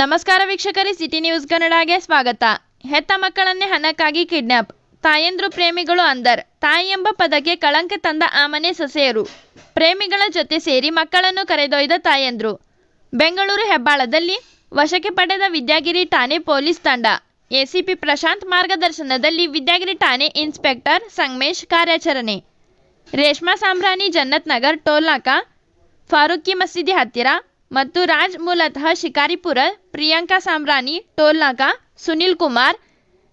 ನಮಸ್ಕಾರ ವೀಕ್ಷಕರೇ, city news ಕನ್ನಡಗೆ ಸ್ವಾಗತ. ಹೆತ್ತ ಮಕ್ಕಳನ್ನೇ ಹಣಕ್ಕಾಗಿ ಕಿಡ್ನಾಪ್. ತಾಯಂದ್ರು ಪ್ರೇಮಿಗಳು ಅಂದರ್ ತಾಯಿ ಎಂಬ ಪದಕ್ಕೆ ಕಳಂಕ ತಂದ ಆಮನೆ ಸೊಸೆಯರು. ಪ್ರೇಮಿಗಳ ಜೊತೆ ಸೇರಿ ಮಕ್ಕಳನ್ನು ಕರೆದೊಯ್ದ ತಾಯಂದ್ರು. ಬೆಂಗಳೂರು ಹೆಬ್ಬಾಳದಲ್ಲಿ ವಶಕ್ಕೆ ಪಡೆದ ವಿದ್ಯಾಗಿರಿ ಠಾಣೆ ಪೊಲೀಸ್ ತಂಡ. ಎಸಿಪಿ ಪ್ರಶಾಂತ್ ಮಾರ್ಗದರ್ಶನದಲ್ಲಿ ವಿದ್ಯಾಗಿರಿ ಠಾಣೆ ಇನ್ಸ್ಪೆಕ್ಟರ್ ಸಂಗಮೇಶ್ ಕಾರ್ಯಾಚರಣೆ. ರೇಷ್ಮಾ ಸಾಂಬ್ರಾಣಿ ಜನ್ನತ್ ನಗರ್ ಟೋಲ್ ನಾಕಾ ಫಾರೂಕಿ ಮಸೀದಿ ಹತ್ತಿರ ಮತ್ತು ರಾಜ್ ಮೂಲತಃ ಶಿಕಾರಿಪುರ, ಪ್ರಿಯಾಂಕಾ ಸಾಂಬ್ರಾಣಿ ಟೋಲ್ನಾಕ, ಸುನಿಲ್ ಕುಮಾರ್,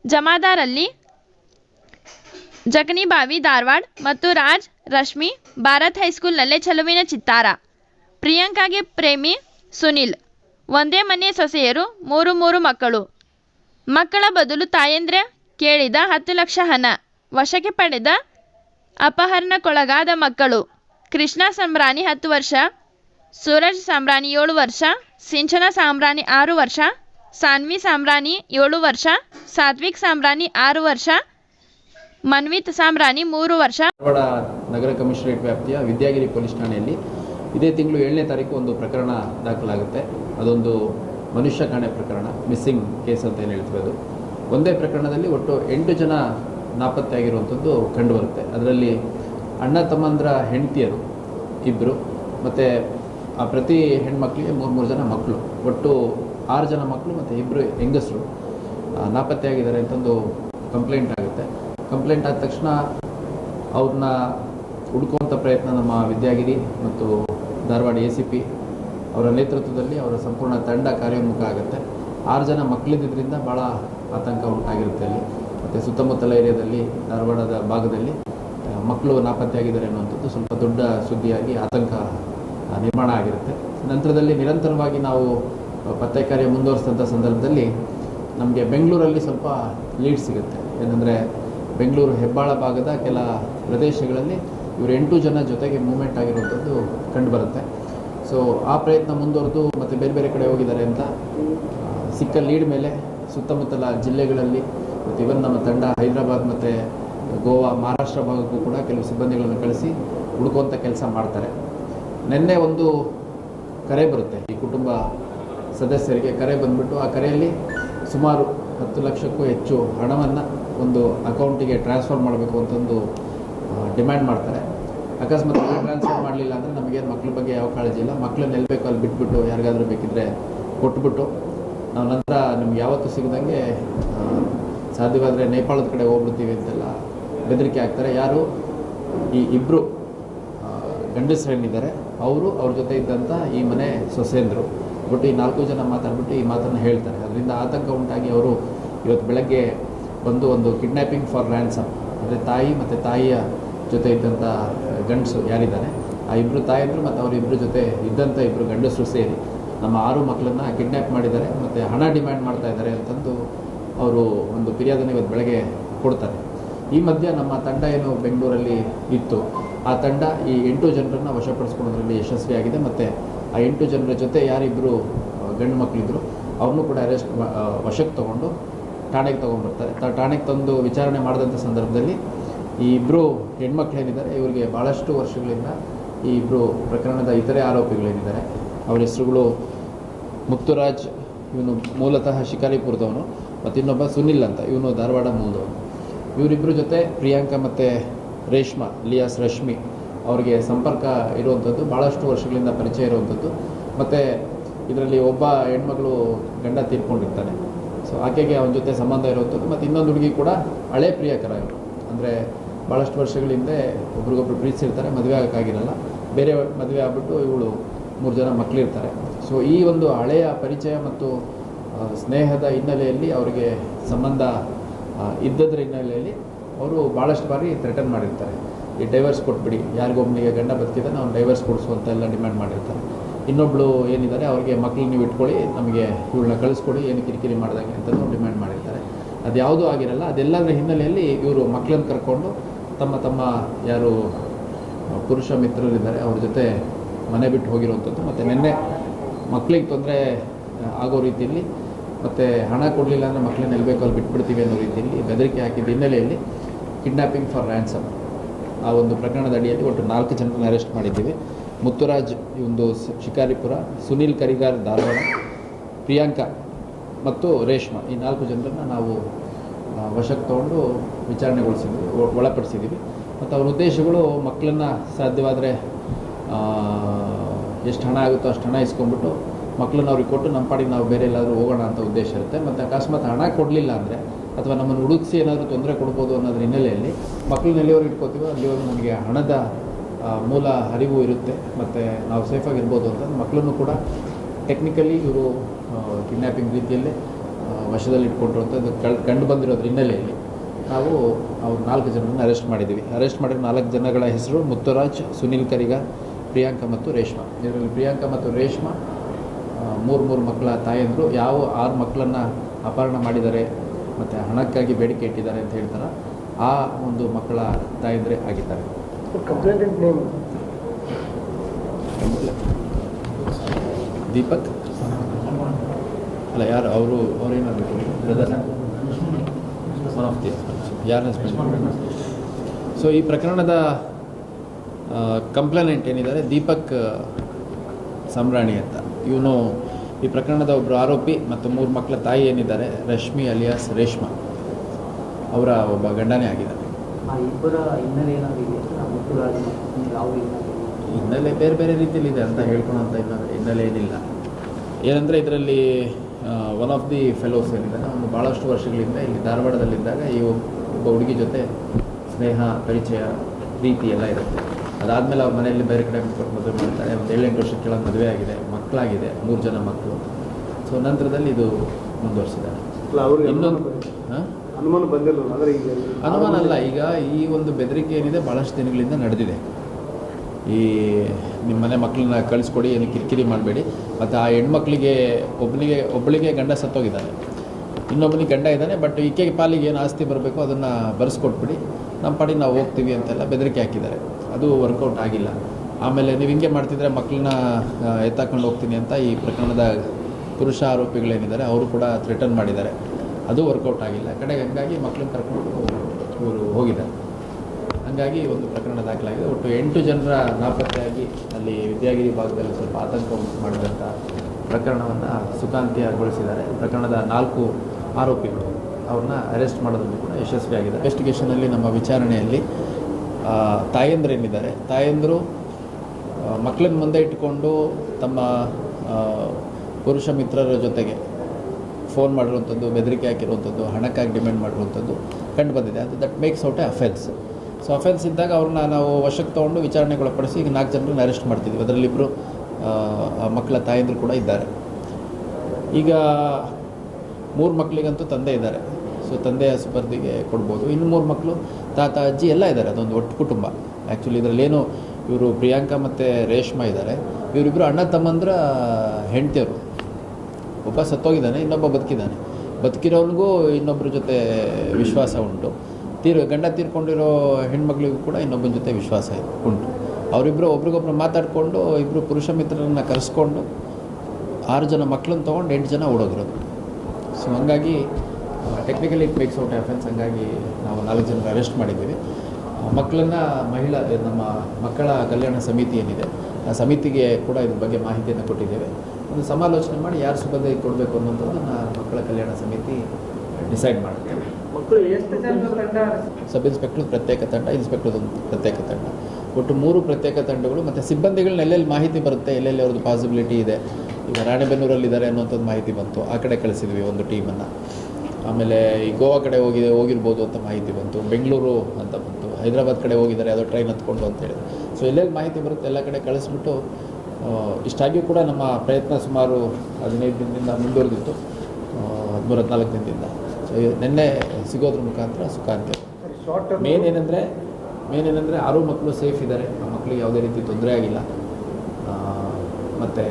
ಜಮಾದಾರಲ್ಲಿ ಜಕನಿಬಾವಿ ಧಾರವಾಡ ಮತ್ತು ರಾಜ್ ರಶ್ಮಿ ಭಾರತ್ ಹೈಸ್ಕೂಲ್ನಲ್ಲೇ ಚೆಲುವಿನ ಚಿತ್ತಾರ. ಪ್ರಿಯಾಂಕಾಗೆ ಪ್ರೇಮಿ ಸುನಿಲ್, ಒಂದೇ ಮನೆ ಸೊಸೆಯರು, ಮೂರು ಮೂರು ಮಕ್ಕಳು. ಮಕ್ಕಳ ಬದಲು ತಾಯಂದ್ರೆ? ಕೇಳಿದ ಹತ್ತು ಲಕ್ಷ ಹಣ. ವಶಕ್ಕೆ ಪಡೆದ ಅಪಹರಣಕ್ಕೊಳಗಾದ ಮಕ್ಕಳು. ಕೃಷ್ಣ ಸಂಬ್ರಾಣಿ ಹತ್ತು ವರ್ಷ, ಸೂರಜ್ ಸಾಂಬ್ರಾಣಿ ಏಳು ವರ್ಷ, ಸಿಂಚನ ಸಾಂಬ್ರಾಣಿ ಆರು ವರ್ಷ, ಸಾನ್ವಿ ಸಾಂಬ್ರಾಣಿ ಏಳು ವರ್ಷ, ಸಾತ್ವಿಕ್ ಸಾಂಬ್ರಾಣಿ ಆರು ವರ್ಷ, ಮನ್ವಿತ್ ಸಾಂಬ್ರಾಣಿ ಮೂರು ವರ್ಷ. ನಗರ ಕಮಿಷನರೇಟ್ ವ್ಯಾಪ್ತಿಯ ವಿದ್ಯಾಗಿರಿ ಪೊಲೀಸ್ ಠಾಣೆಯಲ್ಲಿ ಇದೇ ತಿಂಗಳು ಏಳನೇ ತಾರೀಕು ಒಂದು ಪ್ರಕರಣ ದಾಖಲಾಗುತ್ತೆ. ಅದೊಂದು ಮನುಷ್ಯ ಕಾಣೆ ಪ್ರಕರಣ, ಮಿಸ್ಸಿಂಗ್ ಕೇಸ್ ಅಂತ ಏನು ಹೇಳ್ತೀವಿ ಅದು. ಒಂದೇ ಪ್ರಕರಣದಲ್ಲಿ ಒಟ್ಟು ಎಂಟು ಜನ ನಾಪತ್ತೆ ಆಗಿರುವಂಥದ್ದು ಕಂಡುಬರುತ್ತೆ. ಅದರಲ್ಲಿ ಅಣ್ಣ, ತಮ್ಮಂದ್ರ ಹೆಂಡತಿಯರು ಇಬ್ಬರು ಮತ್ತು ಆ ಪ್ರತಿ ಹೆಣ್ಮಕ್ಳಿಗೆ ಮೂರು ಮೂರು ಜನ ಮಕ್ಕಳು ಒಟ್ಟು ಆರು ಜನ ಮಕ್ಕಳು ಮತ್ತು ಇಬ್ಬರು ಹೆಂಗಸರು ನಾಪತ್ತೆ ಆಗಿದ್ದಾರೆ ಅಂತಂದು ಕಂಪ್ಲೇಂಟ್ ಆಗುತ್ತೆ. ಕಂಪ್ಲೇಂಟ್ ಆದ ತಕ್ಷಣ ಅವ್ರನ್ನ ಹುಡುಕುವಂಥ ಪ್ರಯತ್ನ ನಮ್ಮ ವಿದ್ಯಾಗಿರಿ ಮತ್ತು ಧಾರವಾಡ ಎ ಅವರ ನೇತೃತ್ವದಲ್ಲಿ ಅವರ ಸಂಪೂರ್ಣ ತಂಡ ಕಾರ್ಯೋನ್ಮುಖ ಆಗುತ್ತೆ. ಆರು ಜನ ಮಕ್ಕಳಿದ್ದರಿಂದ ಭಾಳ ಆತಂಕ ಉಂಟಾಗಿರುತ್ತೆ ಅಲ್ಲಿ. ಮತ್ತು ಸುತ್ತಮುತ್ತಲ ಏರಿಯಾದಲ್ಲಿ, ಧಾರವಾಡದ ಭಾಗದಲ್ಲಿ ಮಕ್ಕಳು ನಾಪತ್ತೆಯಾಗಿದ್ದಾರೆ ಅನ್ನುವಂಥದ್ದು ಸ್ವಲ್ಪ ದೊಡ್ಡ ಸುದ್ದಿಯಾಗಿ ಆತಂಕ ನಿರ್ಮಾಣ ಆಗಿರುತ್ತೆ. ನಂತರದಲ್ಲಿ ನಿರಂತರವಾಗಿ ನಾವು ಪತ್ತೆ ಕಾರ್ಯ ಮುಂದುವರಿಸಿದಂಥ ಸಂದರ್ಭದಲ್ಲಿ ನಮಗೆ ಬೆಂಗಳೂರಲ್ಲಿ ಸ್ವಲ್ಪ ಲೀಡ್ ಸಿಗುತ್ತೆ. ಏನಂದರೆ, ಬೆಂಗಳೂರು ಹೆಬ್ಬಾಳ ಭಾಗದ ಕೆಲ ಪ್ರದೇಶಗಳಲ್ಲಿ ಇವರು ಎಂಟು ಜನ ಜೊತೆಗೆ ಮೂವ್ಮೆಂಟ್ ಆಗಿರುವಂಥದ್ದು ಕಂಡುಬರುತ್ತೆ. ಸೊ ಆ ಪ್ರಯತ್ನ ಮುಂದುವರೆದು ಮತ್ತು ಬೇರೆ ಬೇರೆ ಕಡೆ ಹೋಗಿದ್ದಾರೆ ಅಂತ ಸಿಕ್ಕ ಲೀಡ್ ಮೇಲೆ ಸುತ್ತಮುತ್ತಲ ಜಿಲ್ಲೆಗಳಲ್ಲಿ ಮತ್ತು ಇವನ್ ನಮ್ಮ ತಂಡ ಹೈದರಾಬಾದ್ ಮತ್ತು ಗೋವಾ, ಮಹಾರಾಷ್ಟ್ರ ಭಾಗಕ್ಕೂ ಕೂಡ ಕೆಲವು ಸಿಬ್ಬಂದಿಗಳನ್ನು ಕಳಿಸಿ ಹುಡುಕುವಂಥ ಕೆಲಸ ಮಾಡ್ತಾರೆ. ನಿನ್ನೆ ಒಂದು ಕರೆ ಬರುತ್ತೆ. ಈ ಕುಟುಂಬ ಸದಸ್ಯರಿಗೆ ಕರೆ ಬಂದುಬಿಟ್ಟು ಆ ಕರೆಯಲ್ಲಿ ಸುಮಾರು ಹತ್ತು ಲಕ್ಷಕ್ಕೂ ಹೆಚ್ಚು ಹಣವನ್ನು ಒಂದು ಅಕೌಂಟಿಗೆ ಟ್ರಾನ್ಸ್ಫರ್ ಮಾಡಬೇಕು ಅಂತಂದು ಡಿಮ್ಯಾಂಡ್ ಮಾಡ್ತಾರೆ. ಅಕಸ್ಮಾತ್ ಟ್ರಾನ್ಸ್ಫರ್ ಮಾಡಲಿಲ್ಲ ಅಂದರೆ ನಮಗೇನು ಮಕ್ಳ ಬಗ್ಗೆ ಯಾವ ಕಾಳಜಿ ಇಲ್ಲ. ಮಕ್ಕಳನ್ನ ಎಲ್ಲಿ ಬೇಕೋ ಅಲ್ಲಿ ಬಿಟ್ಬಿಟ್ಟು ಯಾರಿಗಾದ್ರೂ ಬೇಕಿದ್ರೆ ಕೊಟ್ಬಿಟ್ಟು ನಾವು ನಂತರ ನಿಮ್ಗೆ ಯಾವತ್ತೂ ಸಿಗದಂಗೆ ಸಾಧ್ಯವಾದರೆ ನೇಪಾಳದ ಕಡೆ ಹೋಗ್ಬಿಡ್ತೀವಿ ಅಂತೆಲ್ಲ ಬೆದರಿಕೆ ಹಾಕ್ತಾರೆ. ಯಾರು? ಈ ಇಬ್ಬರು ಗಂಡಸರೇನಿದ್ದಾರೆ. ಅವರು ಅವ್ರ ಜೊತೆ ಇದ್ದಂಥ ಈ ಮನೆ ಸೊಸೆಂದರು ಬಟ್ ಈ ನಾಲ್ಕು ಜನ ಮಾತಾಡ್ಬಿಟ್ಟು ಈ ಮಾತನ್ನು ಹೇಳ್ತಾರೆ. ಅದರಿಂದ ಆತಂಕ ಉಂಟಾಗಿ ಅವರು ಇವತ್ತು ಬೆಳಗ್ಗೆ ಬಂದು ಒಂದು ಕಿಡ್ನ್ಯಾಪಿಂಗ್ ಫಾರ್ ರ್ಯಾನ್ಸಮ್ ಅಂದರೆ ತಾಯಿ ಮತ್ತು ತಾಯಿಯ ಜೊತೆ ಇದ್ದಂಥ ಗಂಡಸು ಯಾರಿದ್ದಾರೆ, ಆ ಇಬ್ಬರು ತಾಯಂದರು ಮತ್ತು ಅವರಿಬ್ಬರ ಜೊತೆ ಇದ್ದಂಥ ಇಬ್ಬರು ಗಂಡಸರು ಸೇರಿ ನಮ್ಮ ಆರು ಮಕ್ಕಳನ್ನು ಕಿಡ್ನ್ಯಾಪ್ ಮಾಡಿದ್ದಾರೆ ಮತ್ತು ಹಣ ಡಿಮ್ಯಾಂಡ್ ಮಾಡ್ತಾ ಇದ್ದಾರೆ ಅಂತಂದು ಅವರು ಒಂದು ಫಿರ್ಯಾದನ್ನು ಇವತ್ತು ಬೆಳಗ್ಗೆ ಕೊಡ್ತಾರೆ. ಈ ಮಧ್ಯೆ ನಮ್ಮ ತಂಡ ಏನು ಬೆಂಗಳೂರಲ್ಲಿ ಇತ್ತು. ಆ ತಂಡ ಈ ಎಂಟು ಜನರನ್ನು ವಶಪಡಿಸ್ಕೊಳ್ಳೋದ್ರಲ್ಲಿ ಯಶಸ್ವಿಯಾಗಿದೆ ಮತ್ತು ಆ ಎಂಟು ಜನರ ಜೊತೆ ಯಾರಿಬ್ಬರು ಗಂಡು ಮಕ್ಕಳಿದ್ರು ಅವ್ರನ್ನೂ ಕೂಡ ಅರೆಸ್ಟ್ ವಶಕ್ಕೆ ತೊಗೊಂಡು ಠಾಣೆಗೆ ತೊಗೊಂಡ್ಬರ್ತಾರೆ. ಠಾಣೆಗೆ ತಂದು ವಿಚಾರಣೆ ಮಾಡಿದಂಥ ಸಂದರ್ಭದಲ್ಲಿ ಈ ಇಬ್ಬರು ಹೆಣ್ಮಕ್ಳೇನಿದ್ದಾರೆ, ಇವರಿಗೆ ಭಾಳಷ್ಟು ವರ್ಷಗಳಿಂದ ಈ ಇಬ್ಬರು ಪ್ರಕರಣದ ಇತರೆ ಆರೋಪಿಗಳೇನಿದ್ದಾರೆ. ಅವರ ಹೆಸರುಗಳು ಮುಕ್ತುರಾಜ್ ಇವನು ಮೂಲತಃ ಶಿಕಾರಿಪುರದವನು ಮತ್ತು ಇನ್ನೊಬ್ಬ ಸುನಿಲ್ ಅಂತ, ಇವನು ಧಾರವಾಡ ಮೂಲದವನು. ಇವರಿಬ್ಬರ ಜೊತೆ ಪ್ರಿಯಾಂಕಾ ಮತ್ತು ರೇಷ್ಮಾ ಲಿಯಾಸ್ ರಶ್ಮಿ ಅವರಿಗೆ ಸಂಪರ್ಕ ಇರುವಂಥದ್ದು ಭಾಳಷ್ಟು ವರ್ಷಗಳಿಂದ ಪರಿಚಯ ಇರುವಂಥದ್ದು ಮತ್ತು ಇದರಲ್ಲಿ ಒಬ್ಬ ಹೆಣ್ಮಗಳು ಗಂಡ ತೀರ್ಕೊಂಡಿರ್ತಾನೆ. ಸೊ ಆಕೆಗೆ ಅವನ ಜೊತೆ ಸಂಬಂಧ ಇರೋದು. ಮತ್ತು ಇನ್ನೊಂದು ಹುಡುಗಿ ಕೂಡ ಹಳೆ ಪ್ರಿಯಕರ ಅಂದರೆ ಭಾಳಷ್ಟು ವರ್ಷಗಳ ಹಿಂದೆ ಒಬ್ರಿಗೊಬ್ರು ಪ್ರೀತಿಸಿರ್ತಾರೆ, ಮದುವೆ ಆಗೋಕ್ಕಾಗಿರಲ್ಲ. ಬೇರೆ ಮದುವೆ ಆಗ್ಬಿಟ್ಟು ಇವಳು ಮೂರು ಜನ ಮಕ್ಕಳಿರ್ತಾರೆ ಸೊ ಈ ಒಂದು ಹಳೆಯ ಪರಿಚಯ ಮತ್ತು ಸ್ನೇಹದ ಹಿನ್ನೆಲೆಯಲ್ಲಿ ಅವರಿಗೆ ಸಂಬಂಧ ಇದ್ದದ್ರ ಹಿನ್ನೆಲೆಯಲ್ಲಿ ಅವರು ಭಾಳಷ್ಟು ಬಾರಿ ಥ್ರೆಟನ್ ಮಾಡಿರ್ತಾರೆ. ಈ ಡೈವರ್ಸ್ ಕೊಟ್ಬಿಡಿ ಯಾರಿಗೊಬ್ಬನಿಗೆ ಗಂಡ ಬದುಕಿದ್ದಾನೆ ಅವ್ನು ಡೈವರ್ಸ್ ಕೊಡಿಸು ಅಂತ ಎಲ್ಲ ಡಿಮ್ಯಾಂಡ್ ಮಾಡಿರ್ತಾರೆ. ಇನ್ನೊಬ್ಳು ಏನಿದ್ದಾರೆ, ಅವ್ರಿಗೆ ಮಕ್ಳನ್ನ ನೀವು ಇಟ್ಕೊಳ್ಳಿ ನಮಗೆ ಇವಳನ್ನ ಕಳಿಸ್ಕೊಡಿ, ಏನು ಕಿರಿಕಿರಿ ಮಾಡಿದಾಗೆ ಅಂತಲೂ ಡಿಮ್ಯಾಂಡ್ ಮಾಡಿರ್ತಾರೆ. ಅದು ಯಾವುದೂ ಆಗಿರಲ್ಲ, ಅದೆಲ್ಲದರ ಹಿನ್ನೆಲೆಯಲ್ಲಿ ಇವರು ಮಕ್ಕಳನ್ನು ಕರ್ಕೊಂಡು ತಮ್ಮ ತಮ್ಮ ಯಾರು ಪುರುಷ ಮಿತ್ರರಿದ್ದಾರೆ, ಅವ್ರ ಜೊತೆ ಮನೆ ಬಿಟ್ಟು ಹೋಗಿರುವಂಥದ್ದು. ಮತ್ತು ನಿನ್ನೆ ಮಕ್ಕಳಿಗೆ ತೊಂದರೆ ಆಗೋ ರೀತಿಯಲ್ಲಿ, ಮತ್ತು ಹಣ ಕೊಡಲಿಲ್ಲ ಅಂದರೆ ಮಕ್ಕಳನ್ನ ಎಲ್ಲಿ ಬೇಕೋ ಅಲ್ಲಿ ಬಿಟ್ಬಿಡ್ತೀವಿ ಅನ್ನೋ ರೀತಿಯಲ್ಲಿ ಬೆದರಿಕೆ ಹಾಕಿದ ಹಿನ್ನೆಲೆಯಲ್ಲಿ ಕಿಡ್ನಾಪಿಂಗ್ ಫಾರ್ ರ್ಯಾನ್ಸಮ್. ಆ ಒಂದು ಪ್ರಕರಣದ ಅಡಿಯಲ್ಲಿ ಒಟ್ಟು ನಾಲ್ಕು ಜನರನ್ನು ಅರೆಸ್ಟ್ ಮಾಡಿದ್ದೀವಿ. ಮುತ್ತುರಾಜ್ ಒಂದು ಶಿಕಾರಿಪುರ, ಸುನೀಲ್ ಕರಿಗಾರ್, ಧಾರವಾಡ, ಪ್ರಿಯಾಂಕಾ ಮತ್ತು ರೇಷ್ಮಾ, ಈ ನಾಲ್ಕು ಜನರನ್ನು ನಾವು ವಶಕ್ಕೆ ತಗೊಂಡು ವಿಚಾರಣೆಗೊಳಿಸಿದ್ವಿ ಒಳಪಡಿಸಿದ್ದೀವಿ. ಮತ್ತು ಅವ್ರ ಉದ್ದೇಶಗಳು ಮಕ್ಕಳನ್ನು ಸಾಧ್ಯವಾದರೆ ಎಷ್ಟು ಹಣ ಆಗುತ್ತೋ ಅಷ್ಟು ಹಣ ಇಸ್ಕೊಂಡ್ಬಿಟ್ಟು ಮಕ್ಕಳನ್ನ ಅವ್ರಿಗೆ ಕೊಟ್ಟು ನಮ್ಮ ಪಾಡಿಗೆ ನಾವು ಬೇರೆ ಎಲ್ಲಾದರೂ ಹೋಗೋಣ ಅಂತ ಉದ್ದೇಶ ಇರುತ್ತೆ. ಮತ್ತು ಅಕಸ್ಮಾತ್ ಹಣ ಕೊಡಲಿಲ್ಲ ಅಂದರೆ, ಅಥವಾ ನಮ್ಮನ್ನು ಹುಡುಕಿಸಿ ಏನಾದರೂ ತೊಂದರೆ ಕೊಡ್ಬೋದು ಅನ್ನೋದ್ರ ಹಿನ್ನೆಲೆಯಲ್ಲಿ ಮಕ್ಕಳನ್ನ ಎಲ್ಲಿವರೆಗೆ ಇಟ್ಕೋತೀವೋ ಅಲ್ಲಿವರೆಗೂ ನಮಗೆ ಹಣದ ಮೂಲ ಅರಿವು ಇರುತ್ತೆ, ಮತ್ತು ನಾವು ಸೇಫಾಗಿರ್ಬೋದು ಅಂತ. ಮಕ್ಕಳನ್ನು ಕೂಡ ಟೆಕ್ನಿಕಲಿ ಇವರು ಕಿಡ್ನ್ಯಾಪಿಂಗ್ ರೀತಿಯಲ್ಲೇ ವಶದಲ್ಲಿ ಇಟ್ಕೊಂಡ್ರು ಅಂತ ಕಳ್ ಕಂಡು ಬಂದಿರೋದ್ರ ಹಿನ್ನೆಲೆಯಲ್ಲಿ ನಾವು ಅವ್ರು ನಾಲ್ಕು ಜನರನ್ನು ಅರೆಸ್ಟ್ ಮಾಡಿದ್ದೀವಿ ಅರೆಸ್ಟ್ ಮಾಡಿರೋ ನಾಲ್ಕು ಜನಗಳ ಹೆಸರು ಮುತ್ತುರಾಜ್, ಸುನಿಲ್ ಕರಿಗ, ಪ್ರಿಯಾಂಕಾ ಮತ್ತು ರೇಷ್ಮಾ. ಇದರಲ್ಲಿ ಪ್ರಿಯಾಂಕಾ ಮತ್ತು ರೇಷ್ಮಾ ಮೂರು ಮೂರು ಮಕ್ಕಳ ತಾಯಂದರು. ಯಾವ ಆರು ಮಕ್ಕಳನ್ನು ಅಪಹರಣ ಮಾಡಿದ್ದಾರೆ ಮತ್ತು ಹಣಕ್ಕಾಗಿ ಬೇಡಿಕೆ ಇಟ್ಟಿದ್ದಾರೆ ಅಂತ ಹೇಳ್ತಾರೆ, ಆ ಒಂದು ಮಕ್ಕಳ ತಾಯಂದರೆ ಆಗಿದ್ದಾರೆ. Complainant name Deepak? ಅಲ್ಲ ಯಾರು? ಅವರು ಒನ್ ಆಫ್ ದಿ ಯಾರ ಹಸ್ಬೆಂಡ್ ಸೊ ಈ ಪ್ರಕರಣದ ಕಂಪ್ಲೇನೆಂಟ್ ಏನಿದ್ದಾರೆ? ದೀಪಕ್ ಸಮ್ರಾಣಿ ಅಂತ. ಇವನು ಈ ಪ್ರಕರಣದ ಒಬ್ಬರು ಆರೋಪಿ ಮತ್ತು ಮೂರು ಮಕ್ಕಳ ತಾಯಿ ಏನಿದ್ದಾರೆ? ರಶ್ಮಿ ಅಲಿಯಾಸ್ ರೇಷ್ಮಾ. ಅವರ ಒಬ್ಬ ಗಂಡನೇ ಆಗಿದ್ದಾರೆ ಆ ಇಬ್ಬರ ಹಿನ್ನೆಲೆ ಬೇರೆ ಬೇರೆ ರೀತಿಯಲ್ಲಿ ಇದೆ ಅಂತ ಹೇಳ್ಕೊಳಂತ ಇನ್ನೊಂದು ಹಿನ್ನೆಲೆ ಏನಿಲ್ಲ. ಏನಂದರೆ ಇದರಲ್ಲಿ ಒನ್ ಆಫ್ ದಿ ಫೆಲೋಸ್ ಏನಿದೆ ಒಂದು ಭಾಳಷ್ಟು ವರ್ಷಗಳಿಂದ ಇಲ್ಲಿ ಧಾರವಾಡದಲ್ಲಿದ್ದಾಗ ಈ ಒಬ್ಬ ಹುಡುಗಿ ಜೊತೆ ಸ್ನೇಹ ಪರಿಚಯ ಪ್ರೀತಿ ಎಲ್ಲ ಇರುತ್ತೆ. ಅದಾದಮೇಲೆ ಅವ್ರ ಮನೆಯಲ್ಲಿ ಬೇರೆ ಕಡೆ ಕೊಟ್ಟು ಮದುವೆ ಮಾಡ್ತಾರೆ ಒಂದು ಏಳೆಂಟು ವರ್ಷದ ಕೆಳಗೆ ಮದುವೆ ಆಗಿದೆ ಮಕ್ಕಳಾಗಿದೆ ಮೂರು ಜನ ಮಕ್ಕಳು. ಸೊ ನಂತರದಲ್ಲಿ ಇದು ಮುಂದುವರಿಸಿದ್ದಾರೆ. ಇನ್ನೊಂದು ಅನುಮಾನ ಬಂದಿಲ್ಲ. ಅನುಮಾನ ಅಲ್ಲ ಈಗ ಈ ಒಂದು ಬೆದರಿಕೆ ಏನಿದೆ ಭಾಳಷ್ಟು ದಿನಗಳಿಂದ ನಡೆದಿದೆ. ಈ ನಿಮ್ಮ ಮನೆ ಮಕ್ಕಳನ್ನ ಕಳಿಸ್ಕೊಡಿ, ಏನು ಕಿರಿಕಿರಿ ಮಾಡಬೇಡಿ. ಮತ್ತು ಆ ಹೆಣ್ಮಕ್ಳಿಗೆ ಒಬ್ಬನಿಗೆ ಒಬ್ಬಳಿಗೆ ಗಂಡ ಸತ್ತೋಗಿದ್ದಾನೆ. ಇನ್ನೊಬ್ಬನಿಗೆ ಗಂಡ ಇದ್ದಾನೆ ಬಟ್ ಈಕೆಗೆ ಪಾಲಿಗೆ ಏನು ಆಸ್ತಿ ಬರಬೇಕು ಅದನ್ನು ಬರೆಸ್ಕೊಟ್ಬಿಡಿ. ನಮ್ಮ ಪಾಡಿಗೆ ನಾವು ಹೋಗ್ತೀವಿ ಅಂತೆಲ್ಲ ಬೆದರಿಕೆ ಹಾಕಿದ್ದಾರೆ. ಅದು ವರ್ಕೌಟ್ ಆಗಿಲ್ಲ. ಆಮೇಲೆ ನೀವು ಹಿಂಗೆ ಮಾಡ್ತಿದ್ರೆ ಮಕ್ಕಳನ್ನ ಎತ್ತಾಕೊಂಡು ಹೋಗ್ತೀನಿ ಅಂತ ಈ ಪ್ರಕರಣದ ಪುರುಷ ಆರೋಪಿಗಳೇನಿದ್ದಾರೆ, ಅವರು ಕೂಡ ಥ್ರೆಟನ್ ಮಾಡಿದ್ದಾರೆ. ಅದು ವರ್ಕೌಟ್ ಆಗಿಲ್ಲ. ಕಡೆಗೆ ಹಂಗಾಗಿ ಮಕ್ಕಳನ್ನ ಕರ್ಕೊಂಡು ಇವರು ಹೋಗಿದ್ದಾರೆ. ಹಂಗಾಗಿ ಒಂದು ಪ್ರಕರಣ ದಾಖಲಾಗಿದೆ. ಒಟ್ಟು ಎಂಟು ಜನರ ನಾಪತ್ತೆಯಾಗಿ ಅಲ್ಲಿ ವಿದ್ಯಾಗಿರಿ ಭಾಗದಲ್ಲಿ ಸ್ವಲ್ಪ ಆತಂಕ ಉಂಟು ಮಾಡಿದಂಥ ಪ್ರಕರಣವನ್ನು ಸುಖಾಂತ್ಯಗೊಳಿಸಿದ್ದಾರೆ ಪ್ರಕರಣದ ನಾಲ್ಕು ಆರೋಪಿಗಳು. ಅವ್ರನ್ನ ಅರೆಸ್ಟ್ ಮಾಡೋದನ್ನು ಕೂಡ ಯಶಸ್ವಿಯಾಗಿದೆ ಇನ್ವೆಸ್ಟಿಗೇಷನಲ್ಲಿ ನಮ್ಮ ವಿಚಾರಣೆಯಲ್ಲಿ ತಾಯಂದ್ರು ತಾಯಂದ್ರೇನಿದ್ದಾರೆ ತಾಯಂದರು ಮಕ್ಕಳನ್ನ ಮುಂದೆ ಇಟ್ಟುಕೊಂಡು ತಮ್ಮ ಪುರುಷ ಮಿತ್ರರ ಜೊತೆಗೆ ಫೋನ್ ಮಾಡಿರುವಂಥದ್ದು ಬೆದರಿಕೆ ಹಾಕಿರುವಂಥದ್ದು ಹಣಕ್ಕಾಗಿ ಡಿಮ್ಯಾಂಡ್ ಮಾಡಿರುವಂಥದ್ದು ಕಂಡು ಬಂದಿದೆ. ಅದು that makes out a offence so offence ಇದ್ದಾಗ ಅವ್ರನ್ನ ನಾವು ವಶಕ್ಕೆ ತೊಗೊಂಡು ವಿಚಾರಣೆಗೊಳಪಡಿಸಿ ಈಗ ನಾಲ್ಕು ಜನರನ್ನ ಅರೆಸ್ಟ್ ಮಾಡ್ತಿದ್ವಿ. ಅದರಲ್ಲಿ ಇಬ್ಬರು ಮಕ್ಕಳ ತಾಯಂದರು ಕೂಡ ಇದ್ದಾರೆ. ಈಗ ಮೂರು ಮಕ್ಕಳಿಗಂತೂ ತಂದೆ ಇದ್ದಾರೆ. ಸೊ ತಂದೆಯ ಸ್ಪರ್ಧಿಗೆ ಕೊಡ್ಬೋದು. ಇನ್ನು ಮೂರು ಮಕ್ಕಳು ತಾತ, ಅಜ್ಜಿ ಎಲ್ಲ ಇದ್ದಾರೆ. ಅದೊಂದು ಒಟ್ಟು ಕುಟುಂಬ. ಆ್ಯಕ್ಚುಲಿ ಇದರಲ್ಲೇನು ಇವರು ಪ್ರಿಯಾಂಕಾ ಮತ್ತು ರೇಷ್ಮಾ ಇದ್ದಾರೆ. ಇವರಿಬ್ಬರು ಅಣ್ಣ ತಮ್ಮಂದ್ರ ಹೆಂಡ್ತಿಯವರು ಒಬ್ಬ ಸತ್ತೋಗಿದ್ದಾನೆ, ಇನ್ನೊಬ್ಬ ಬದುಕಿದ್ದಾನೆ. ಬದುಕಿರೋನಿಗೂ ಇನ್ನೊಬ್ಬರ ಜೊತೆ ವಿಶ್ವಾಸ ಉಂಟು. ತೀರ್ ಗಂಡ ತೀರ್ಕೊಂಡಿರೋ ಹೆಣ್ಮಗಳಿಗೂ ಕೂಡ ಇನ್ನೊಬ್ಬನ ಜೊತೆ ವಿಶ್ವಾಸ ಉಂಟು. ಅವರಿಬ್ಬರು ಒಬ್ರಿಗೊಬ್ರು ಮಾತಾಡಿಕೊಂಡು ಇಬ್ಬರು ಪುರುಷ ಮಿತ್ರರನ್ನು ಕರೆಸ್ಕೊಂಡು, ಆರು ಜನ ಮಕ್ಕಳನ್ನು ತೊಗೊಂಡು ಎಂಟು ಜನ ಓಡೋಗಿರೋದು ಸೊ ಹಂಗಾಗಿ technically it makes out offence ಹಂಗಾಗಿ ನಾವು ನಾಲ್ಕು ಜನ ಅರೆಸ್ಟ್ ಮಾಡಿದ್ದೀವಿ. ಮಕ್ಕಳನ್ನು ಮಹಿಳಾ ನಮ್ಮ ಮಕ್ಕಳ ಕಲ್ಯಾಣ ಸಮಿತಿ ಏನಿದೆ, ಆ ಸಮಿತಿಗೆ ಕೂಡ ಇದ್ರ ಬಗ್ಗೆ ಮಾಹಿತಿಯನ್ನು ಕೊಟ್ಟಿದ್ದೇವೆ. ಒಂದು ಸಮಾಲೋಚನೆ ಮಾಡಿ ಯಾರು ಸುಬಂಧ ಕೊಡಬೇಕು ಅನ್ನೋಂಥದ್ದನ್ನು ಮಕ್ಕಳ ಕಲ್ಯಾಣ ಸಮಿತಿ ಡಿಸೈಡ್ ಮಾಡುತ್ತೆ. ಸಬ್ ಇನ್ಸ್ಪೆಕ್ಟರ್ ಪ್ರತ್ಯೇಕ ತಂಡ ಇನ್ಸ್ಪೆಕ್ಟರ್ ಪ್ರತ್ಯೇಕ ತಂಡ. ಒಟ್ಟು ಮೂರು ಪ್ರತ್ಯೇಕ ತಂಡಗಳು ಮತ್ತು ಸಿಬ್ಬಂದಿಗಳನ್ನ ಎಲ್ಲೆಲ್ಲಿ ಮಾಹಿತಿ ಬರುತ್ತೆ, ಎಲ್ಲೆಲ್ಲಿ ಅವ್ರದ್ದು ಪಾಸಿಬಿಲಿಟಿ ಇದೆ, ಈಗ ರಾಣೆಬೆನ್ನೂರಲ್ಲಿದ್ದಾರೆ ಅನ್ನೋಂಥದ್ದು ಮಾಹಿತಿ ಬಂತು, ಆ ಕಡೆ ಕಳಿಸಿದ್ವಿ ಒಂದು ಟೀಮನ್ನು. ಆಮೇಲೆ ಈ ಗೋವಾ ಕಡೆ ಹೋಗಿದೆ ಹೋಗಿರ್ಬೋದು ಅಂತ ಮಾಹಿತಿ ಬಂತು, ಬೆಂಗಳೂರು ಅಂತ ಬಂತು, ಹೈದರಾಬಾದ್ ಕಡೆ ಹೋಗಿದ್ದಾರೆ, ಯಾವುದೋ ಟ್ರೈನ್ ಹತ್ಕೊಂಡು ಅಂತ ಹೇಳಿ. ಸೊ ಎಲ್ಲೆಲ್ಲಿ ಮಾಹಿತಿ ಬರುತ್ತೆ ಎಲ್ಲ ಕಡೆ ಕಳಿಸ್ಬಿಟ್ಟು ಇಷ್ಟಾಗಿಯೂ ಕೂಡ ನಮ್ಮ ಪ್ರಯತ್ನ ಸುಮಾರು ಹದಿನೈದು ದಿನದಿಂದ ಮುಂದುವರೆದಿತ್ತು ಹದಿಮೂರು ಹದಿನಾಲ್ಕು ದಿನದಿಂದ. ಸೊ ನಿನ್ನೆ ಸಿಗೋದ್ರ ಮುಖಾಂತರ ಶಾರ್ಟ್ ಟರ್ಮ್ ಮೇನ್ ಏನಂದರೆ ಮೇನ್ ಏನಂದರೆ ಆರು ಮಕ್ಕಳು ಸೇಫ್ ಇದ್ದಾರೆ ಆ ಮಕ್ಕಳಿಗೆ ಯಾವುದೇ ರೀತಿ ತೊಂದರೆ ಆಗಿಲ್ಲ. ಮತ್ತು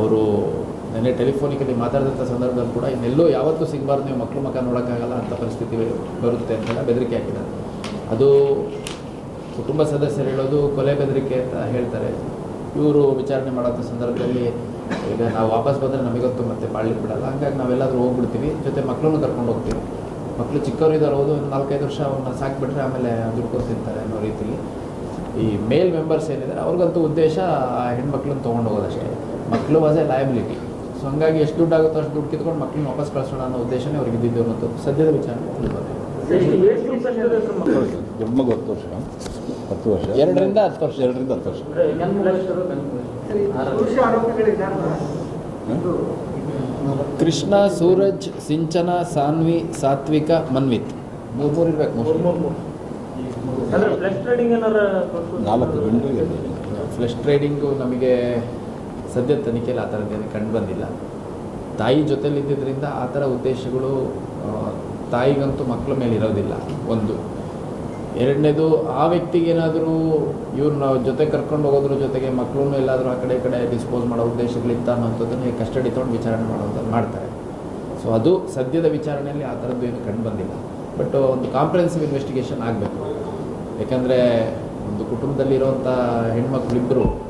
ಅವರು ನೆನ್ನೆ ಟೆಲಿಫೋನಿಕಲ್ಲಿ ಮಾತಾಡಿದಂಥ ಸಂದರ್ಭದಲ್ಲಿ ಕೂಡ ಇನ್ನೆಲ್ಲೋ ಯಾವತ್ತೂ ಸಿಗಬಾರ್ದು ನೀವು ಮಕ್ಕಳು ಮಕ್ಕ ನೋಡೋಕ್ಕಾಗಲ್ಲ ಅಂತ ಪರಿಸ್ಥಿತಿ ಬರುತ್ತೆ ಅಂತೆಲ್ಲ ಬೆದರಿಕೆ ಹಾಕಿದ್ದಾರೆ. ಅದು ಕುಟುಂಬ ಸದಸ್ಯರು ಹೇಳೋದು ಕೊಲೆ ಬೆದರಿಕೆ ಅಂತ ಹೇಳ್ತಾರೆ. ಇವರು ವಿಚಾರಣೆ ಮಾಡೋಂಥ ಸಂದರ್ಭದಲ್ಲಿ ಈಗ ನಾವು ವಾಪಸ್ ಬಂದರೆ ನಮಗೊತ್ತು ಮತ್ತೆ ಮಾಡ್ಲಿಕ್ಕೆ ಬಿಡಲ್ಲ. ಹಂಗಾಗಿ ನಾವೆಲ್ಲಾದರೂ ಹೋಗ್ಬಿಡ್ತೀವಿ. ಜೊತೆ ಮಕ್ಕಳನ್ನು ಕರ್ಕೊಂಡು ಹೋಗ್ತೀವಿ. ಮಕ್ಕಳು ಚಿಕ್ಕವರಿದ್ದಾರೆ ಹೋದು ಒಂದು ನಾಲ್ಕೈದು ವರ್ಷ ಅವನ್ನ ಸಾಕ್ಬಿಟ್ರೆ ಆಮೇಲೆ ದುಡ್ಕೊಂಡು ತಿಂತಾರೆ ಅನ್ನೋ ರೀತಿಲಿ. ಈ ಮೇಲ್ ಮೆಂಬರ್ಸ್ ಏನಿದ್ದಾರೆ ಅವ್ರಿಗಂತೂ ಉದ್ದೇಶ ಆ ಹೆಣ್ಮಕ್ಳನ್ನ ತೊಗೊಂಡು ಹೋಗೋದಷ್ಟೇ ಮಕ್ಕಳು ವಾಸ್ ಎ ಲಯಬಿಲಿಟಿ ಸೊ ಹಂಗಾಗಿ ಎಷ್ಟು ದುಡ್ಡು ಆಗುತ್ತೋ ಅಷ್ಟು ದುಡ್ಡು ಕಿತ್ಕೊಂಡು ಮಕ್ಕಳನ್ನ ವಾಪಸ್ ಕಳಿಸೋಣ ಅನ್ನೋ ಉದ್ದೇಶನೇ ಅವ್ರಿಗೆ ಇದ್ದಿದ್ದು ಅನ್ನೋದು. ಸದ್ಯದ ವಿಚಾರ. ಮಗು ಹತ್ತು ವರ್ಷ. ಹತ್ತು ವರ್ಷ? ಎರಡರಿಂದ ಹತ್ತು ವರ್ಷ. ಎರಡರಿಂದ ಹತ್ತು ವರ್ಷ. ಕೃಷ್ಣ ಸೂರಜ್ ಸಿಂಚನ ಸಾನ್ವಿ ಸಾತ್ವಿಕ ಮನ್ವಿತ್. ಮೂರು ಮೂರು ಇರ್ಬೇಕು ನಾಲ್ಕು ಗಂಡು. ಫ್ಲೆಶ್ ಟ್ರೇಡಿಂಗು ನಮಗೆ ಸದ್ಯ ತನಿಖೆಯಲ್ಲಿ ಆ ಥರದ್ದೇನು ಕಂಡು ಬಂದಿಲ್ಲ. ತಾಯಿ ಜೊತೆಲಿ ಇದ್ದಿದ್ದರಿಂದ ಆ ಥರ ಉದ್ದೇಶಗಳು ತಾಯಿಗಂತೂ ಮಕ್ಕಳ ಮೇಲೆ ಇರೋದಿಲ್ಲ ಒಂದು. ಎರಡನೇದು, ಆ ವ್ಯಕ್ತಿಗೇನಾದರೂ ಇವ್ರನ್ನ ಜೊತೆ ಕರ್ಕೊಂಡು ಹೋಗೋದ್ರ ಜೊತೆಗೆ ಮಕ್ಕಳನ್ನು ಎಲ್ಲಾದರೂ ಆ ಕಡೆ ಕಡೆ ಡಿಸ್ಪೋಸ್ ಮಾಡೋ ಉದ್ದೇಶಗಳಿತ್ತ ಅನ್ನೋಂಥದ್ದನ್ನು ಕಸ್ಟಡಿ ತೊಗೊಂಡು ವಿಚಾರಣೆ ಮಾಡೋದು ಮಾಡ್ತಾರೆ. ಸೊ ಅದು ಸದ್ಯದ ವಿಚಾರಣೆಯಲ್ಲಿ ಆ ಥರದ್ದು ಏನು ಕಂಡು ಬಂದಿಲ್ಲ. ಬಟ್ ಒಂದು ಕಾಂಪ್ರಹೆನ್ಸಿವ್ ಇನ್ವೆಸ್ಟಿಗೇಷನ್ ಆಗಬೇಕು. ಯಾಕಂದರೆ ಒಂದು ಕುಟುಂಬದಲ್ಲಿರುವಂಥ ಹೆಣ್ಮಕ್ಳಿಬ್ಬರು